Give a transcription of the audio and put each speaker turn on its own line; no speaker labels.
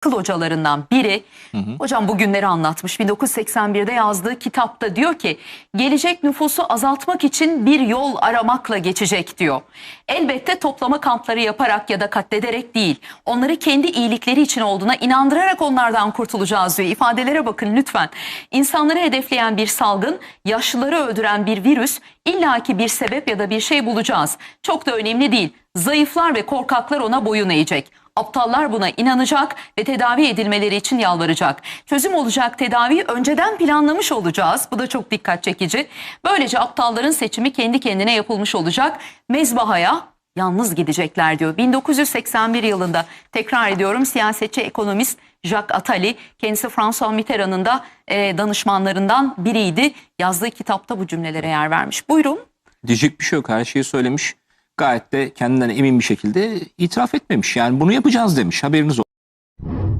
akıl hocalarından biri. Hocam bugünleri anlatmış. 1981'de yazdığı kitapta diyor ki gelecek nüfusu azaltmak için bir yol aramakla geçecek diyor. Elbette toplama kampları yaparak ya da katlederek değil. Onları kendi iyilikleri için olduğuna inandırarak onlardan kurtulacağız diyor. İfadelere bakın lütfen. İnsanları hedefleyen bir salgın, yaşlıları öldüren bir virüs illaki bir sebep ya da bir şey bulacağız. Çok da önemli değil. Zayıflar ve korkaklar ona boyun eğecek. Aptallar buna inanacak ve tedavi edilmeleri için yalvaracak. Çözüm olacak tedaviyi önceden planlamış olacağız. Bu da çok dikkat çekici. Böylece aptalların seçimi kendi kendine yapılmış olacak. Mezbahaya yalnız gidecekler diyor. 1981 yılında tekrar ediyorum siyasetçi ekonomist Jacques Attali kendisi François Mitterrand'ın da e, danışmanlarından biriydi. Yazdığı kitapta bu cümlelere yer vermiş. Buyurun.
Diyecek bir şey yok. Her şeyi söylemiş. Gayet de kendinden emin bir şekilde itiraf etmemiş. Yani bunu yapacağız demiş. Haberiniz olsun.